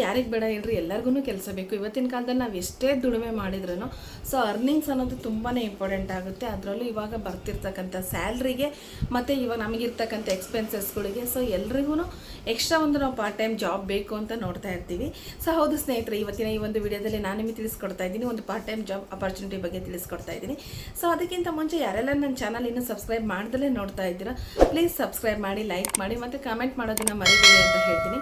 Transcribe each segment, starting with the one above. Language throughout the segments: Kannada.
ಯಾರಿಗೆ ಬೇಡ ಹೇಳ್ರಿ ಎಲ್ಲರಿಗೂ ಕೆಲಸ ಬೇಕು. ಇವತ್ತಿನ ಕಾಲದಲ್ಲಿ ನಾವು ಎಷ್ಟೇ ದುಡಿಮೆ ಮಾಡಿದ್ರು ಸೊ ಅರ್ನಿಂಗ್ಸ್ ಅನ್ನೋದು ತುಂಬಾ ಇಂಪಾರ್ಟೆಂಟ್ ಆಗುತ್ತೆ. ಅದರಲ್ಲೂ ಇವಾಗ ಬರ್ತಿರ್ತಕ್ಕಂಥ ಸ್ಯಾಲ್ರಿಗೆ ಮತ್ತು ಇವಾಗ ನಮಗಿರ್ತಕ್ಕಂಥ ಎಕ್ಸ್ಪೆನ್ಸಸ್ಗಳಿಗೆ ಸೊ ಎಲ್ರಿಗೂ ಎಕ್ಸ್ಟ್ರಾ ಒಂದು ನಾವು ಪಾರ್ಟ್ ಟೈಮ್ ಜಾಬ್ ಬೇಕು ಅಂತ ನೋಡ್ತಾ ಇರ್ತೀವಿ. ಸೊ ಹೌದು ಸ್ನೇಹಿತರೆ, ಇವತ್ತಿನ ಈ ಒಂದು ವಿಡಿಯೋದಲ್ಲಿ ನಾನು ನಿಮಗೆ ತಿಳಿಸ್ಕೊಡ್ತಾ ಇದ್ದೀನಿ, ಒಂದು ಪಾರ್ಟ್ ಟೈಮ್ ಜಾಬ್ ಅಪರ್ಚುನಿಟಿ ಬಗ್ಗೆ ತಿಳಿಸ್ಕೊಡ್ತಾ ಇದ್ದೀನಿ. ಸೊ ಅದಕ್ಕಿಂತ ಮುಂಚೆ ಯಾರೆಲ್ಲ ನನ್ನ ಚಾನಲ್ ಇನ್ನೂ ಸಬ್ಸ್ಕ್ರೈಬ್ ಮಾಡ್ದಲೇ ನೋಡ್ತಾ ಇದ್ದೀರಾ ಪ್ಲೀಸ್ ಸಬ್ಸ್ಕ್ರೈಬ್ ಮಾಡಿ ಲೈಕ್ ಮಾಡಿ, ಮತ್ತು ಕಮೆಂಟ್ ಮಾಡೋದನ್ನು ಮರಿಬೇಡಿ ಅಂತ ಹೇಳ್ತೀನಿ.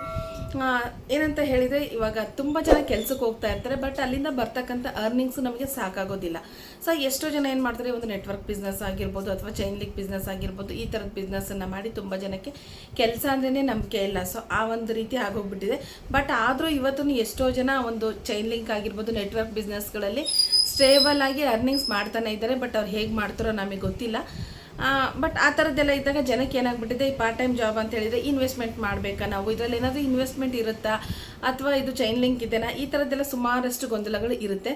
ಏನಂತ ಹೇಳಿದರೆ ಇವಾಗ ತುಂಬ ಜನ ಕೆಲ್ಸಕ್ಕೆ ಹೋಗ್ತಾ ಇರ್ತಾರೆ ಬಟ್ ಅಲ್ಲಿಂದ ಬರ್ತಕ್ಕಂಥ ಅರ್ನಿಂಗ್ಸು ನಮಗೆ ಸಾಕಾಗೋದಿಲ್ಲ. ಸೊ ಎಷ್ಟೋ ಜನ ಏನು ಮಾಡ್ತಾರೆ, ಒಂದು ನೆಟ್ವರ್ಕ್ ಬಿಸ್ನೆಸ್ ಆಗಿರ್ಬೋದು ಅಥವಾ ಚೈನ್ ಲಿಂಕ್ ಬಿಸ್ನೆಸ್ ಆಗಿರ್ಬೋದು, ಈ ಥರದ ಬಿಸ್ನೆಸ್ಸನ್ನು ಮಾಡಿ ತುಂಬ ಜನಕ್ಕೆ ಕೆಲಸ ಅಂದ್ರೇ ನಂಬಿಕೆ ಇಲ್ಲ. ಸೊ ಆ ಒಂದು ರೀತಿ ಆಗೋಗ್ಬಿಟ್ಟಿದೆ. ಬಟ್ ಆದರೂ ಇವತ್ತು ಎಷ್ಟೋ ಜನ ಒಂದು ಚೈನ್ ಲಿಂಕ್ ಆಗಿರ್ಬೋದು ನೆಟ್ವರ್ಕ್ ಬಿಸ್ನೆಸ್ಗಳಲ್ಲಿ ಸ್ಟೇಬಲ್ ಆಗಿ ಅರ್ನಿಂಗ್ಸ್ ಮಾಡ್ತಾನೆ ಇದ್ದಾರೆ ಬಟ್ ಅವ್ರು ಹೇಗೆ ಮಾಡ್ತಾರೋ ನಮಗೆ ಗೊತ್ತಿಲ್ಲ. ಬಟ್ ಆ ಥರದ್ದೆಲ್ಲ ಇದ್ದಾಗ ಜನಕ್ಕೆ ಏನಾಗ್ಬಿಟ್ಟಿದೆ? ಈ ಪಾರ್ಟ್ ಟೈಮ್ ಜಾಬ್ ಅಂತ ಹೇಳಿದರೆ ಇನ್ವೆಸ್ಟ್ಮೆಂಟ್ ಮಾಡಬೇಕಾ ನಾವು? ಇದರಲ್ಲಿ ಏನಾದರೂ ಇನ್ವೆಸ್ಟ್ಮೆಂಟ್ ಇರುತ್ತಾ? ಅಥವಾ ಇದು ಚೈನ್ ಲಿಂಕ್ ಇದೆನಾ? ಈ ಥರದ್ದೆಲ್ಲ ಸುಮಾರಷ್ಟು ಗೊಂದಲಗಳು ಇರುತ್ತೆ.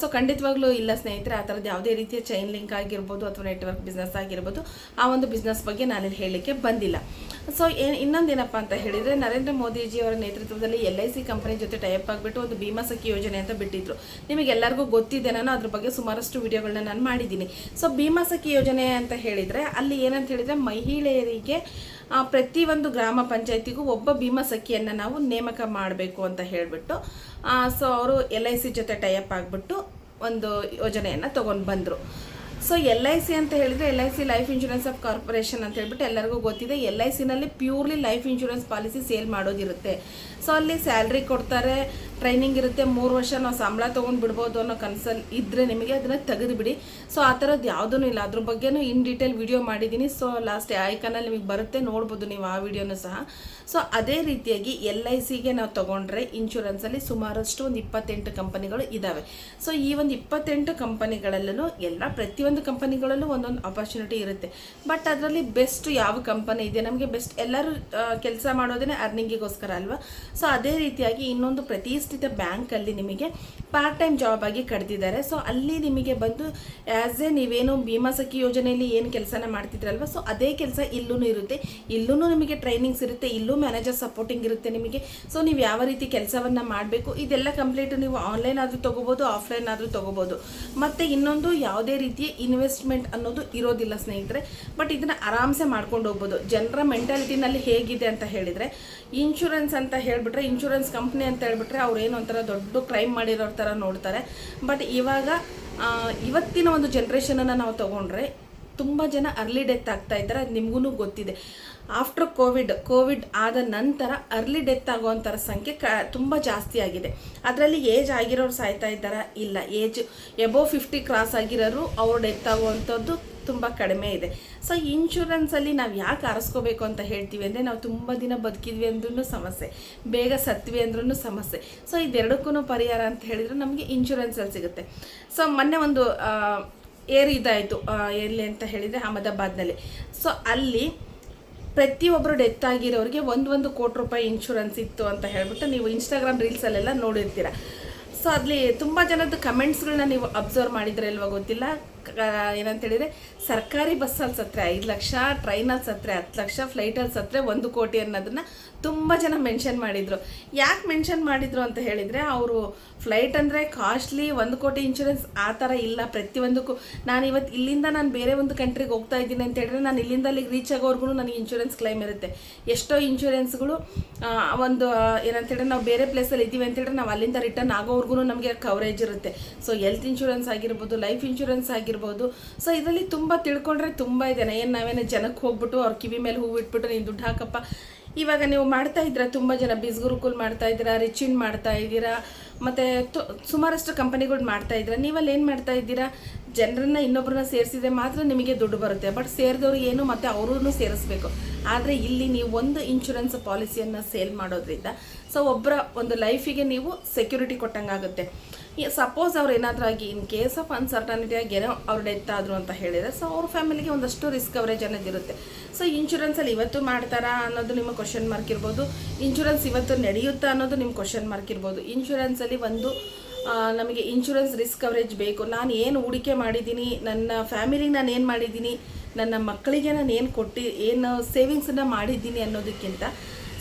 ಸೊ ಖಂಡಿತವಾಗ್ಲೂ ಇಲ್ಲ ಸ್ನೇಹಿತರೆ, ಆ ಥರದ್ದು ಯಾವುದೇ ರೀತಿಯ ಚೈನ್ ಲಿಂಕ್ ಆಗಿರ್ಬೋದು ಅಥವಾ ನೆಟ್ವರ್ಕ್ ಬಿಸ್ನೆಸ್ ಆಗಿರ್ಬೋದು, ಆ ಒಂದು ಬಿಸ್ನೆಸ್ ಬಗ್ಗೆ ನಾನಿಲ್ಲಿ ಹೇಳಲಿಕ್ಕೆ ಬಂದಿಲ್ಲ. ಸೊ ಏನು ಇನ್ನೊಂದೇನಪ್ಪ ಅಂತ ಹೇಳಿದರೆ, ನರೇಂದ್ರ ಮೋದಿಜಿ ಅವರ ನೇತೃತ್ವದಲ್ಲಿ ಎಲ್ ಐ ಸಿ ಕಂಪನಿ ಜೊತೆ ಟೈಪ್ ಆಗಿಬಿಟ್ಟು ಒಂದು ಭೀಮಾ ಸಖಿ ಯೋಜನೆ ಅಂತ ಬಿಟ್ಟಿದ್ರು. ನಿಮಗೆ ಎಲ್ಲರಿಗೂ ಗೊತ್ತಿದೆ, ನಾನು ಅದ್ರ ಬಗ್ಗೆ ಸುಮಾರಷ್ಟು ವಿಡಿಯೋಗಳನ್ನ ನಾನು ಮಾಡಿದ್ದೀನಿ. ಸೊ ಭೀಮಾ ಸಖಿ ಯೋಜನೆ ಅಂತ ಹೇಳಿದರೆ, ಅಲ್ಲಿ ಏನಂತ ಹೇಳಿದರೆ ಮಹಿಳೆಯರಿಗೆ ಪ್ರತಿಯೊಂದು ಗ್ರಾಮ ಪಂಚಾಯತಿಗೂ ಒಬ್ಬ ಭೀಮಾ ಸಖಿಯನ್ನು ನಾವು ನೇಮಕ ಮಾಡಬೇಕು ಅಂತ ಹೇಳಿಬಿಟ್ಟು ಸೊ ಅವರು ಎಲ್ ಐ ಸಿ ಜೊತೆ ಟೈಅಪ್ ಆಗಿಬಿಟ್ಟು ಒಂದು ಯೋಜನೆಯನ್ನು ತೊಗೊಂಡು ಬಂದರು. ಸೊ ಎಲ್ ಐ ಸಿ ಅಂತ ಹೇಳಿದರೆ L I C life insurance of corporation ಅಂತ ಹೇಳ್ಬಿಟ್ಟು ಎಲ್ಲರಿಗೂ ಗೊತ್ತಿದೆ. L I ಸಿನಲ್ಲಿ purely life insurance policy sale ಮಾಡೋದಿರುತ್ತೆ. So ಅಲ್ಲಿ ಸ್ಯಾಲ್ರಿ ಕೊಡ್ತಾರೆ. ಟ್ರೈನಿಂಗ್ ಇರುತ್ತೆ, ಮೂರು ವರ್ಷ ನಾವು ಸಂಬಳ ತೊಗೊಂಡು ಬಿಡ್ಬೋದು ಅನ್ನೋ ಕನಸಲ್ಲಿ ಇದ್ದರೆ ನಿಮಗೆ ಅದನ್ನು ತೆಗೆದು ಬಿಡಿ. ಸೊ ಆ ಥರದ್ದು ಯಾವುದೂ ಇಲ್ಲ. ಅದ್ರ ಬಗ್ಗೆನೂ ಇನ್ ಡೀಟೇಲ್ ವಿಡಿಯೋ ಮಾಡಿದ್ದೀನಿ ಸೊ ಲಾಸ್ಟ್ ಐಕನಲ್ಲಿ ನಿಮಗೆ ಬರುತ್ತೆ, ನೋಡ್ಬೋದು ನೀವು ಆ ವಿಡಿಯೋನು ಸಹ. ಸೊ ಅದೇ ರೀತಿಯಾಗಿ ಎಲ್ ಐ ಸಿಗೆ ನಾವು ತೊಗೊಂಡ್ರೆ ಇನ್ಶೂರೆನ್ಸಲ್ಲಿ ಸುಮಾರಷ್ಟು ಒಂದು ಇಪ್ಪತ್ತೆಂಟು ಕಂಪನಿಗಳು ಇದ್ದಾವೆ ಸೊ ಈ ಒಂದು ಇಪ್ಪತ್ತೆಂಟು ಕಂಪನಿಗಳಲ್ಲೂ ಎಲ್ಲ ಪ್ರತಿಯೊಂದು ಕಂಪನಿಗಳಲ್ಲೂ ಒಂದೊಂದು ಆಪರ್ಚುನಿಟಿ ಇರುತ್ತೆ. ಬಟ್ ಅದರಲ್ಲಿ ಬೆಸ್ಟ್ ಯಾವ ಕಂಪನಿ ಇದೆ? ನಮಗೆ ಬೆಸ್ಟ್ ಎಲ್ಲರೂ ಕೆಲಸ ಮಾಡೋದೇ ಅರ್ನಿಂಗಿಗೋಸ್ಕರ ಅಲ್ವಾ? ಸೊ ಅದೇ ರೀತಿಯಾಗಿ ಇನ್ನೊಂದು ಪ್ರತಿಷ್ಠಿತ ಬ್ಯಾಂಕಲ್ಲಿ ನಿಮಗೆ ಪಾರ್ಟ್ ಟೈಮ್ ಜಾಬ್ ಆಗಿ ಕಡ್ದಿದ್ದಾರೆ. ಸೊ ಅಲ್ಲಿ ನಿಮಗೆ ಬಂದು ಆ್ಯಸ್ ಎ ನೀವೇನು ಭೀಮಾ ಸಖಿ ಯೋಜನೆಯಲ್ಲಿ ಏನು ಕೆಲಸನ ಮಾಡ್ತಿದ್ರಲ್ವ? ಸೊ ಅದೇ ಕೆಲಸ ಇಲ್ಲೂ ಇರುತ್ತೆ. ಇಲ್ಲೂ ನಿಮಗೆ ಟ್ರೈನಿಂಗ್ಸ್ ಇರುತ್ತೆ. ಇಲ್ಲೂ ಮ್ಯಾನೇಜರ್ ಸಪೋರ್ಟಿಂಗ್ ಇರುತ್ತೆ ನಿಮಗೆ. ಸೊ ನೀವು ಯಾವ ರೀತಿ ಕೆಲಸವನ್ನು ಮಾಡಬೇಕು? ಇದೆಲ್ಲ ಕಂಪ್ಲೀಟ್ ನೀವು ಆನ್ಲೈನ್ ಆದರೂ ತೊಗೋಬೋದು ಆಫ್ಲೈನ್ ಆದರೂ ತೊಗೋಬೋದು. ಮತ್ತು ಇನ್ನೊಂದು ಯಾವುದೇ ರೀತಿಯ ಇನ್ವೆಸ್ಟ್ಮೆಂಟ್ ಅನ್ನೋದು ಇರೋದಿಲ್ಲ ಸ್ನೇಹಿತರೆ. ಬಟ್ ಇದನ್ನು ಆರಾಮ್ಸೆ ಮಾಡ್ಕೊಂಡು ಹೋಗ್ಬೋದು. ಜನರ ಮೆಂಟಾಲಿಟಿನಲ್ಲಿ ಹೇಗಿದೆ ಅಂತ ಹೇಳಿದರೆ ಇನ್ಶೂರೆನ್ಸ್ ಅಂತ ಹೇಳಿಬಿಟ್ರೆ ಇನ್ಶೂರೆನ್ಸ್ ಕಂಪ್ನಿ ಅಂತ ಹೇಳಿಬಿಟ್ರೆ ಅವ್ರು ಏನು ಒಂಥರ ದೊಡ್ಡ ಕ್ರೈಮ್ ಮಾಡಿರೋ ಥರ ನೋಡ್ತಾರೆ. ಬಟ್ ಇವಾಗ ಇವತ್ತಿನ ಒಂದು ಜನ್ರೇಷನನ್ನು ನಾವು ತೊಗೊಂಡ್ರೆ ತುಂಬ ಜನ ಅರ್ಲಿ ಡೆತ್ ಆಗ್ತಾ ಇದ್ದಾರೆ, ಅದು ನಿಮಗೂ ಗೊತ್ತಿದೆ. ಆಫ್ಟರ್ ಕೋವಿಡ್ ಕೋವಿಡ್ ಆದ ನಂತರ ಅರ್ಲಿ ಡೆತ್ ಆಗುವಂಥರ ಸಂಖ್ಯೆ ಕ, ತುಂಬ ಜಾಸ್ತಿ ಆಗಿದೆ. ಅದರಲ್ಲಿ ಏಜ್ ಆಗಿರೋರು ಸಾಯ್ತಾ ಇದ್ದಾರಾ? ಇಲ್ಲ. ಏಜ್ ಎಬೋ ಫಿಫ್ಟಿ ಕ್ರಾಸ್ ಆಗಿರೋರು ಅವ್ರು ಡೆತ್ ಆಗುವಂಥದ್ದು ತುಂಬ ಕಡಿಮೆ ಇದೆ. ಸೊ ಇನ್ಶೂರೆನ್ಸಲ್ಲಿ ನಾವು ಯಾಕೆ ಆರಿಸ್ಕೋಬೇಕು ಅಂತ ಹೇಳ್ತೀವಿ ಅಂದರೆ ನಾವು ತುಂಬ ದಿನ ಬದುಕಿದ್ವಿ ಅಂದ್ರೂ ಸಮಸ್ಯೆ. ಬೇಗ ಸತ್ವಿ ಅಂದ್ರೂ ಸಮಸ್ಯೆ. ಸೊ ಇದೆರಡಕ್ಕೂ ಪರಿಹಾರ ಅಂತ ಹೇಳಿದ್ರೆ ನಮಗೆ ಇನ್ಶೂರೆನ್ಸಲ್ಲಿ ಸಿಗುತ್ತೆ. ಸೊ ಮೊನ್ನೆ ಒಂದು ಏರ್ ಇದಾಯಿತು. ಎಲ್ಲಿ ಅಂತ ಹೇಳಿದರೆ ಅಹಮದಾಬಾದ್ನಲ್ಲಿ. ಸೊ ಅಲ್ಲಿ ಪ್ರತಿಯೊಬ್ಬರು ಡೆತ್ ಆಗಿರೋರಿಗೆ ಒಂದು ಒಂದು ಕೋಟಿ ರೂಪಾಯಿ ಇನ್ಶೂರೆನ್ಸ್ ಇತ್ತು ಅಂತ ಹೇಳ್ಬಿಟ್ಟು ನೀವು ಇನ್ಸ್ಟಾಗ್ರಾಮ್ ರೀಲ್ಸಲ್ಲೆಲ್ಲ ನೋಡಿರ್ತೀರ. ಸೊ ಅಲ್ಲಿ ತುಂಬ ಜನದ ಕಮೆಂಟ್ಸ್ಗಳನ್ನ ನೀವು ಅಬ್ಸರ್ವ್ ಮಾಡಿದ್ರೆ ಇಲ್ವಾ ಗೊತ್ತಿಲ್ಲ? ಏನಂತ ಹೇಳಿದರೆ ಸರ್ಕಾರಿ ಬಸ್ಸಲ್ಲಿ ಸತ್ರೆ, ಐದು ಲಕ್ಷ ಟ್ರೈನಲ್ಲಿ ಸತ್ತರೆ ಹತ್ತು ಲಕ್ಷ ಫ್ಲೈಟಲ್ಲಿ ಸತ್ತರೆ ಒಂದು ಕೋಟಿ ಅನ್ನೋದನ್ನ ತುಂಬ ಜನ ಮೆನ್ಷನ್ ಮಾಡಿದರು. ಯಾಕೆ ಮೆನ್ಷನ್ ಮಾಡಿದರು ಅಂತ ಹೇಳಿದರೆ ಅವರು ಫ್ಲೈಟ್ ಅಂದರೆ ಕಾಸ್ಟ್ಲಿ ಒಂದು ಕೋಟಿ ಇನ್ಶೂರೆನ್ಸ್ ಆ ಥರ ಇಲ್ಲ. ಪ್ರತಿಯೊಂದಕ್ಕೂ ನಾನು ಇವತ್ತು ಇಲ್ಲಿಂದ ನಾನು ಬೇರೆ ಒಂದು ಕಂಟ್ರಿಗೆ ಹೋಗ್ತಾ ಇದ್ದೀನಿ ಅಂತ ಹೇಳಿದ್ರೆ ನಾನು ಇಲ್ಲಿಂದ ಅಲ್ಲಿಗೆ ರೀಚ್ ಆಗೋವರೆಗೂ ನನಗೆ ಇನ್ಶೂರೆನ್ಸ್ ಕ್ಲೈಮ್ ಇರುತ್ತೆ. ಎಷ್ಟೋ ಇನ್ಶೂರೆನ್ಸ್ಗಳು ಒಂದು ಏನಂತ ಹೇಳಿದ್ರೆ ನಾವು ಬೇರೆ ಪ್ಲೇಸಲ್ಲಿ ಇದ್ದೀವಿ ಅಂತ ಹೇಳಿದ್ರೆ ನಾವು ಅಲ್ಲಿಂದ ರಿಟರ್ನ್ ಆಗೋವರೆಗೂ ನಮಗೆ ಕವರೇಜ್ ಇರುತ್ತೆ. ಸೊ ಹೆಲ್ತ್ ಇನ್ಶೂರೆನ್ಸ್ ಆಗಿರ್ಬೋದು ಲೈಫ್ ಇನ್ಶೂರೆನ್ಸ್ ಆಗಿರ್ಬೋದು ಸೊ ಇದರಲ್ಲಿ ತುಂಬ ತಿಳ್ಕೊಂಡ್ರೆ ತುಂಬ ಇದೆ ಏನು ನಾವೇನು ಜನಕ್ಕೆ ಹೋಗ್ಬಿಟ್ಟು ಅವ್ರ ಕಿವಿ ಮೇಲೆ ಹೂವು ಇಟ್ಬಿಟ್ಟು ನೀನು ದುಡ್ಡು ಹಾಕಪ್ಪ. ಇವಾಗ ನೀವು ಮಾಡ್ತಾ ಇದ್ದೀರಾ? ತುಂಬ ಜನ ಬಿಸ್ಗುರುಕುಲ್ ಮಾಡ್ತಾ ಇದ್ದೀರಾ, ರಿಚಿನ್ ಮಾಡ್ತಾ ಇದ್ದೀರಾ, ಮತ್ತು ಸುಮಾರಷ್ಟು ಕಂಪನಿಗಳು ಮಾಡ್ತಾ ಇದ್ದೀರಾ. ನೀವಲ್ಲಿ ಏನು ಮಾಡ್ತಾ ಇದ್ದೀರಾ? ಜನರನ್ನ ಇನ್ನೊಬ್ಬರನ್ನ ಸೇರಿಸಿದ್ರೆ ಮಾತ್ರ ನಿಮಗೆ ದುಡ್ಡು ಬರುತ್ತೆ. ಬಟ್ ಸೇರಿದವರು ಏನು ಮತ್ತೆ ಅವರೂ ಸೇರಿಸ್ಬೇಕು. ಆದರೆ ಇಲ್ಲಿ ನೀವು ಒಂದು ಇನ್ಶೂರೆನ್ಸ್ ಪಾಲಿಸಿಯನ್ನು ಸೇಲ್ ಮಾಡೋದ್ರಿಂದ ಸೊ ಒಬ್ಬರ ಒಂದು ಲೈಫಿಗೆ ನೀವು ಸೆಕ್ಯೂರಿಟಿ ಕೊಟ್ಟಂಗಾಗುತ್ತೆ. ಸಪೋಸ್ ಅವ್ರು ಏನಾದರೂ ಆಗಿ ಇನ್ ಕೇಸ್ ಆಫ್ ಅನ್ಸರ್ಟನಿಟಿ ಆಗಿ ಏನೋ ಅವ್ರು ಡೆತ್ ಆದರು ಅಂತ ಹೇಳಿದರೆ ಸೊ ಅವ್ರ ಫ್ಯಾಮಿಲಿಗೆ ಒಂದಷ್ಟು ರಿಸ್ಕ್ ಕವರೇಜ್ ಅನ್ನೋದು ಇರುತ್ತೆ. ಸೊ ಇನ್ಶೂರೆನ್ಸಲ್ಲಿ ಇವತ್ತು ಮಾಡ್ತಾರಾ ಅನ್ನೋದು ನಿಮ್ಮ ಕ್ವಶನ್ ಮಾರ್ಕ್ ಇರ್ಬೋದು. ಇನ್ಶೂರೆನ್ಸ್ ಇವತ್ತು ನಡೆಯುತ್ತಾ ಅನ್ನೋದು ನಿಮ್ಮ ಕ್ವಶನ್ ಮಾರ್ಕ್ ಇರ್ಬೋದು. ಇನ್ಶೂರೆನ್ಸಲ್ಲಿ ಒಂದು ನಮಗೆ ಇನ್ಶೂರೆನ್ಸ್ ರಿಸ್ಕ್ ಕವರೇಜ್ ಬೇಕು. ನಾನು ಏನು ಹೂಡಿಕೆ ಮಾಡಿದ್ದೀನಿ, ನನ್ನ ಫ್ಯಾಮಿಲಿಗೆ ನಾನು ಏನು ಮಾಡಿದ್ದೀನಿ, ನನ್ನ ಮಕ್ಕಳಿಗೆ ನಾನು ಏನು ಕೊಟ್ಟು, ಏನು ಸೇವಿಂಗ್ಸನ್ನು ಮಾಡಿದ್ದೀನಿ ಅನ್ನೋದಕ್ಕಿಂತ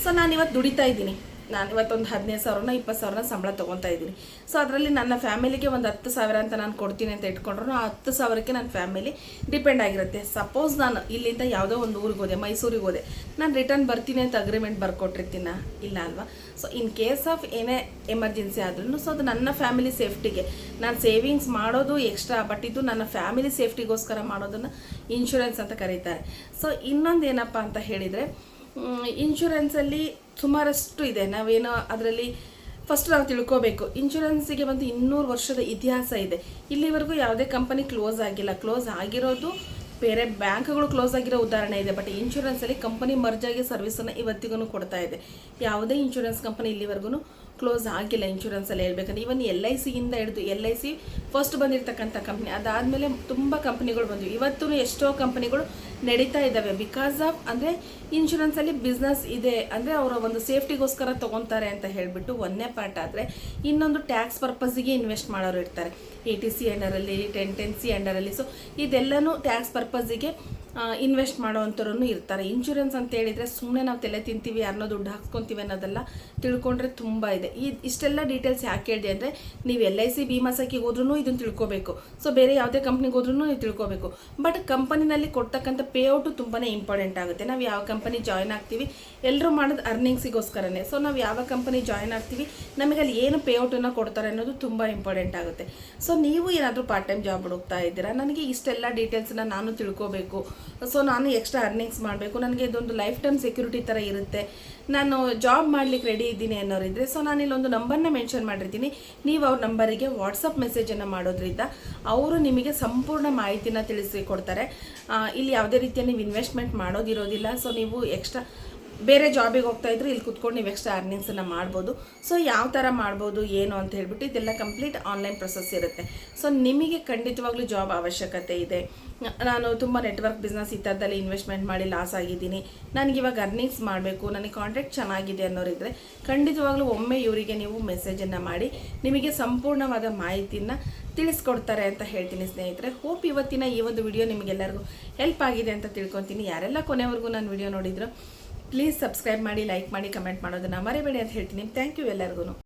ಸೊ ನಾನು ಇವತ್ತು ದುಡಿತಾ ಇದ್ದೀನಿ. ನಾನು ಇವತ್ತೊಂದು ಹದಿನೈದು ಸಾವಿರನ ಇಪ್ಪತ್ತು ಸಾವಿರನ ಸಂಬಳ ತೊಗೊತಾ ಇದ್ದೀನಿ. ಸೊ ಅದರಲ್ಲಿ ನನ್ನ ಫ್ಯಾಮಿಲಿಗೆ ಒಂದು ಹತ್ತು ಸಾವಿರ ಅಂತ ನಾನು ಕೊಡ್ತೀನಿ ಅಂತ ಇಟ್ಕೊಂಡ್ರು. ಆ ಹತ್ತು ಸಾವಿರಕ್ಕೆ ನನ್ನ ಫ್ಯಾಮಿಲಿ ಡಿಪೆಂಡ್ ಆಗಿರುತ್ತೆ. ಸಪೋಸ್ ನಾನು ಇಲ್ಲಿಂದ ಯಾವುದೋ ಒಂದು ಊರಿಗೆ ಹೋದೆ, ಮೈಸೂರಿಗೆ ಹೋದೆ. ನಾನು ರಿಟರ್ನ್ ಬರ್ತೀನಿ ಅಂತ ಅಗ್ರಿಮೆಂಟ್ ಬರ್ಕೊಟ್ಟಿರ್ತೀನ? ಇಲ್ಲ ಅಲ್ವಾ? ಸೊ ಇನ್ ಕೇಸ್ ಆಫ್ ಏನೇ ಎಮರ್ಜೆನ್ಸಿ ಆದ್ರೂ ಸೊ ಅದು ನನ್ನ ಫ್ಯಾಮಿಲಿ ಸೇಫ್ಟಿಗೆ. ನಾನು ಸೇವಿಂಗ್ಸ್ ಮಾಡೋದು ಎಕ್ಸ್ಟ್ರಾ ಬಟ್ ಇದು ನನ್ನ ಫ್ಯಾಮಿಲಿ ಸೇಫ್ಟಿಗೋಸ್ಕರ ಮಾಡೋದನ್ನು ಇನ್ಶೂರೆನ್ಸ್ ಅಂತ ಕರೀತಾರೆ. ಸೊ ಇನ್ನೊಂದು ಏನಪ್ಪ ಅಂತ ಹೇಳಿದರೆ ಇನ್ಶೂರೆನ್ಸಲ್ಲಿ ಸುಮಾರಷ್ಟು ಇದೆ. ನಾವೇನೋ ಅದರಲ್ಲಿ ಫಸ್ಟ್ ನಾವು ತಿಳ್ಕೋಬೇಕು. ಇನ್ಶೂರೆನ್ಸಿಗೆ ಬಂದು ಇನ್ನೂರು ವರ್ಷದ ಇತಿಹಾಸ ಇದೆ. ಇಲ್ಲಿವರೆಗೂ ಯಾವುದೇ ಕಂಪನಿ ಕ್ಲೋಸ್ ಆಗಿಲ್ಲ. ಕ್ಲೋಸ್ ಆಗಿರೋದು ಬೇರೆ ಬ್ಯಾಂಕ್ಗಳು ಕ್ಲೋಸ್ ಆಗಿರೋ ಉದಾಹರಣೆ ಇದೆ. ಬಟ್ ಇನ್ಶೂರೆನ್ಸಲ್ಲಿ ಕಂಪನಿ ಮರ್ಜಾಗಿ ಸರ್ವಿಸನ್ನು ಇವತ್ತಿಗೂ ಕೊಡ್ತಾ ಇದೆ. ಯಾವುದೇ ಇನ್ಶೂರೆನ್ಸ್ ಕಂಪನಿ ಇಲ್ಲಿವರೆಗೂ ಕ್ಲೋಸ್ ಆಗಿಲ್ಲ ಇನ್ಶೂರೆನ್ಸಲ್ಲಿ ಹೇಳ್ಬೇಕಂದ್ರೆ. ಇವನ್ ಎಲ್ ಐ ಸಿಯಿಂದ ಹಿಡಿದು ಎಲ್ ಐ ಸಿ ಫಸ್ಟ್ ಬಂದಿರತಕ್ಕಂಥ ಕಂಪ್ನಿ ಅದಾದಮೇಲೆ ತುಂಬ ಕಂಪ್ನಿಗಳು ಬಂದವು. ಇವತ್ತು ಎಷ್ಟೋ ಕಂಪ್ನಿಗಳು ನಡೀತಾ ಇದ್ದಾವೆ. ಬಿಕಾಸ್ ಆಫ್ ಅಂದರೆ ಇನ್ಶೂರೆನ್ಸಲ್ಲಿ ಬಿಸ್ನೆಸ್ ಇದೆ. ಅಂದರೆ ಅವರ ಒಂದು ಸೇಫ್ಟಿಗೋಸ್ಕರ ತೊಗೊತಾರೆ ಅಂತ ಹೇಳಿಬಿಟ್ಟು ಒಂದನೇ ಪಾರ್ಟ್ ಆದರೆ ಇನ್ನೊಂದು ಟ್ಯಾಕ್ಸ್ ಪರ್ಪಸ್ಗೆ ಇನ್ವೆಸ್ಟ್ ಮಾಡೋರು ಇರ್ತಾರೆ. ಎ ಟಿ ಸಿ ಅಂಡರಲ್ಲಿ ಟೆನ್ ಟೆನ್ ಸಿ ಅಂಡರಲ್ಲಿ ಸೊ ಇದೆಲ್ಲನೂ ಟ್ಯಾಕ್ಸ್ ಪರ್ಪಸ್ಸಿಗೆ ಇನ್ವೆಸ್ಟ್ ಮಾಡೋವಂಥವ್ರು ಇರ್ತಾರೆ. ಇನ್ಶೂರೆನ್ಸ್ ಅಂತ ಹೇಳಿದರೆ ಸುಮ್ಮನೆ ನಾವು ತಲೆ ತಿಂತೀವಿ ಅನ್ನೋ ದುಡ್ಡು ಹಾಕ್ಸ್ಕೊತೀವಿ ಅನ್ನೋದೆಲ್ಲ ತಿಳ್ಕೊಂಡ್ರೆ ತುಂಬ ಇದೆ. ಈ ಇಷ್ಟೆಲ್ಲ ಡೀಟೇಲ್ಸ್ ಯಾಕೆ ಹೇಳಿದೆ ಅಂದರೆ ನೀವು ಎಲ್ ಐ ಸಿ ಭೀಮಾ ಸಖಿಗೆ ಹೋದ್ರೂ ಇದನ್ನು ತಿಳ್ಕೊಬೇಕು. ಸೊ ಬೇರೆ ಯಾವುದೇ ಕಂಪ್ನಿಗೆ ಹೋದ್ರೂ ನೀವು ತಿಳ್ಕೊಬೇಕು. ಬಟ್ ಕಂಪನಿನಲ್ಲಿ ಕೊಡ್ತಕ್ಕಂಥ ಪೇ ಔಟು ತುಂಬಾ ಇಂಪಾರ್ಟೆಂಟ್ ಆಗುತ್ತೆ. ನಾವು ಯಾವ ಕಂಪನಿ ಜಾಯ್ನ್ ಆಗ್ತೀವಿ ಎಲ್ಲರೂ ಮಾಡೋದು ಅರ್ನಿಂಗ್ಸಿಗೋಸ್ಕರನೇ ಸೊ ನಾವು ಯಾವ ಕಂಪನಿ ಜಾಯ್ನ್ ಆಗ್ತೀವಿ, ನಮಗೆ ಅಲ್ಲಿ ಏನು ಪೇ ಔಟನ್ನು ಕೊಡ್ತಾರೆ ಅನ್ನೋದು ತುಂಬ ಇಂಪಾರ್ಟೆಂಟ್ ಆಗುತ್ತೆ. ಸೊ ನೀವು ಏನಾದರೂ ಪಾರ್ಟ್ ಟೈಮ್ ಜಾಬ್ ಹುಡುಕ್ತಾ ಇದ್ದೀರಾ, ನನಗೆ ಇಷ್ಟೆಲ್ಲ ಡೀಟೇಲ್ಸನ್ನ ನಾನು ತಿಳ್ಕೋಬೇಕು. ಸೊ ನಾನು ಎಕ್ಸ್ಟ್ರಾ ಅರ್ನಿಂಗ್ಸ್ ಮಾಡಬೇಕು. ನನಗೆ ಇದೊಂದು ಲೈಫ್ ಟೈಮ್ ಸೆಕ್ಯೂರಿಟಿ ಥರ ಇರುತ್ತೆ. ನಾನು ಜಾಬ್ ಮಾಡ್ಲಿಕ್ಕೆ ರೆಡಿ ಇದ್ದೀನಿ ಅನ್ನೋರಿದ್ರೆ ಸೊ ನಾನು ಇಲ್ಲೊಂದು ನಂಬರ್ನ ಮೆನ್ಷನ್ ಮಾಡಿರ್ತೀನಿ. ನೀವು ಅವ್ರ ನಂಬರಿಗೆ ವಾಟ್ಸಪ್ ಮೆಸೇಜನ್ನು ಮಾಡೋದ್ರಿಂದ ಅವರು ನಿಮಗೆ ಸಂಪೂರ್ಣ ಮಾಹಿತಿನ ತಿಳಿಸಿಕೊಡ್ತಾರೆ ಇಲ್ಲಿ ಯಾವುದೇ ರೀತಿಯ ನೀವು ಇನ್ವೆಸ್ಟ್ಮೆಂಟ್ ಮಾಡೋದಿರೋದಿಲ್ಲ. ಸೊ ನೀವು ಎಕ್ಸ್ಟ್ರಾ ಬೇರೆ ಜಾಬಿಗೆ ಹೋಗ್ತಾ ಇದ್ರೆ ಇಲ್ಲಿ ಕುತ್ಕೊಂಡು ನೀವು ಎಕ್ಸ್ಟ್ರಾ ಅರ್ನಿಂಗ್ಸನ್ನು ಮಾಡ್ಬೋದು. ಸೊ ಯಾವ ಥರ ಮಾಡ್ಬೋದು, ಏನು ಅಂತ ಹೇಳ್ಬಿಟ್ಟು ಇದೆಲ್ಲ ಕಂಪ್ಲೀಟ್ ಆನ್ಲೈನ್ ಪ್ರೊಸೆಸ್ ಇರುತ್ತೆ. ಸೊ ನಿಮಗೆ ಖಂಡಿತವಾಗ್ಲೂ ಜಾಬ್ ಅವಶ್ಯಕತೆ ಇದೆ. ನಾನು ತುಂಬ ನೆಟ್ವರ್ಕ್ ಬಿಸ್ನೆಸ್ ಈ ಥರದಲ್ಲಿ ಇನ್ವೆಸ್ಟ್ಮೆಂಟ್ ಮಾಡಿ ಲಾಸ್ ಆಗಿದ್ದೀನಿ. ನನಗೆ ಇವಾಗ ಅರ್ನಿಂಗ್ಸ್ ಮಾಡಬೇಕು, ನನಗೆ ಕಾಂಟ್ರಾಕ್ಟ್ ಚೆನ್ನಾಗಿದೆ ಅನ್ನೋರಿದ್ರೆ ಖಂಡಿತವಾಗ್ಲೂ ಒಮ್ಮೆ ಇವರಿಗೆ ನೀವು ಮೆಸೇಜನ್ನು ಮಾಡಿ, ನಿಮಗೆ ಸಂಪೂರ್ಣವಾದ ಮಾಹಿತಿನ ತಿಳಿಸ್ಕೊಡ್ತಾರೆ ಅಂತ ಹೇಳ್ತೀನಿ ಸ್ನೇಹಿತರೆ. ಹೋಪ್ ಇವತ್ತಿನ ಈ ಒಂದು ವಿಡಿಯೋ ನಿಮಗೆಲ್ಲರಿಗೂ ಹೆಲ್ಪ್ ಆಗಿದೆ ಅಂತ ತಿಳ್ಕೊತೀನಿ. ಯಾರೆಲ್ಲ ಕೊನೆವರೆಗೂ ನಾನು ವಿಡಿಯೋ ನೋಡಿದ್ರು ಪ್ಲೀಸ್ ಸಬ್ಸ್ಕ್ರೈಬ್ ಮಾಡಿ ಲೈಕ್ ಮಾಡಿ ಕಮೆಂಟ್ ಮಾಡೋದನ್ನು ಮರಿಬೇಡಿ ಅಂತ ಹೇಳ್ತೀನಿ. ಥ್ಯಾಂಕ್ ಯು ಎಲ್ಲರಿಗೂ